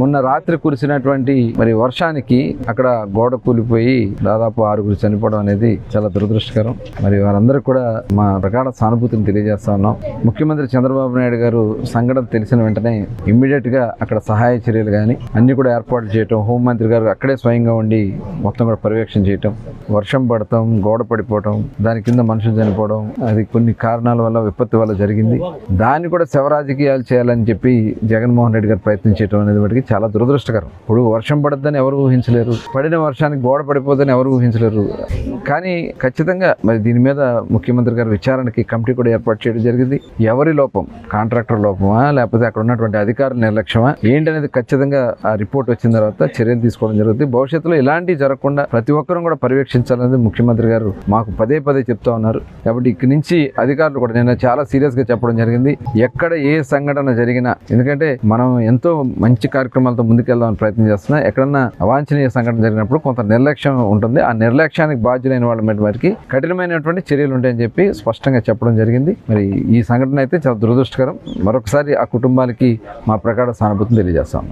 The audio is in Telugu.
మొన్న రాత్రి కురిసినటువంటి మరి వర్షానికి అక్కడ గోడ కూలిపోయి దాదాపు ఆరుగురు చనిపోవడం అనేది చాలా దురదృష్టకరం. మరి వారందరూ కూడా మా ప్రగాఢ సానుభూతిని తెలియజేస్తా ఉన్నాం. ముఖ్యమంత్రి చంద్రబాబు నాయుడు గారు సంఘటన తెలిసిన వెంటనే ఇమ్మీడియట్గా అక్కడ సహాయ చర్యలు కానీ అన్ని కూడా ఏర్పాటు చేయటం హోంమంత్రి గారు అక్కడే స్వయంగా ఉండి మొత్తం కూడా పర్యవేక్షణ చేయటం వర్షం పడటం గోడ పడిపోవటం దాని కింద మనుషులు చనిపోవడం అది కొన్ని కారణాల వల్ల విపత్తు వల్ల జరిగింది. దాన్ని కూడా శవరాజకీయాలు చేయాలని చెప్పి జగన్మోహన్ రెడ్డి గారు ప్రయత్నం అనేది వాటికి చాలా దురదృష్టకరం. ఇప్పుడు వర్షం పడద్దని ఎవరు ఊహించలేరు. పడిన వర్షానికి గోడ పడిపోద్దని ఎవరు ఊహించలేరు. కానీ ఖచ్చితంగా మరి దీని మీద ముఖ్యమంత్రి గారు విచారణకి కమిటీ కూడా ఏర్పాటు చేయడం జరిగింది. ఎవరి లోపం? కాంట్రాక్టర్ లోపమా? లేకపోతే అక్కడ ఉన్నటువంటి అధికారుల నిర్లక్ష్యమా? ఏంటనేది ఖచ్చితంగా ఆ రిపోర్ట్ వచ్చిన తర్వాత చర్యలు తీసుకోవడం జరుగుతుంది. భవిష్యత్తులో ఇలాంటివి జరగకుండా ప్రతి ఒక్కరూ కూడా పర్యవేక్షించాలనేది ముఖ్యమంత్రి గారు మాకు పదే పదే చెప్తా ఉన్నారు. కాబట్టి ఇక్కడి నుంచి అధికారులు కూడా నేను చాలా సీరియస్గా చెప్పడం జరిగింది. ఎక్కడ ఏ సంఘటన జరిగినా ఎందుకంటే మనం ఎంతో మంచి కార్యక్రమాలతో ముందుకెళ్దామని ప్రయత్నం చేస్తున్నా. ఎక్కడన్నా అవాంఛనీయ సంఘటన జరిగినప్పుడు కొంత నిర్లక్ష్యం ఉంటుంది. ఆ నిర్లక్ష్యానికి బాధ్యులైన వాళ్ళ మీద వారికి కఠినమైనటువంటి చర్యలు ఉంటాయని చెప్పి స్పష్టంగా చెప్పడం జరిగింది. మరి ఈ సంఘటన అయితే చాలా దురదృష్టకరం. మరొకసారి ఆ కుటుంబాలకి మా ప్రకార సానుభూతిని తెలియజేస్తాం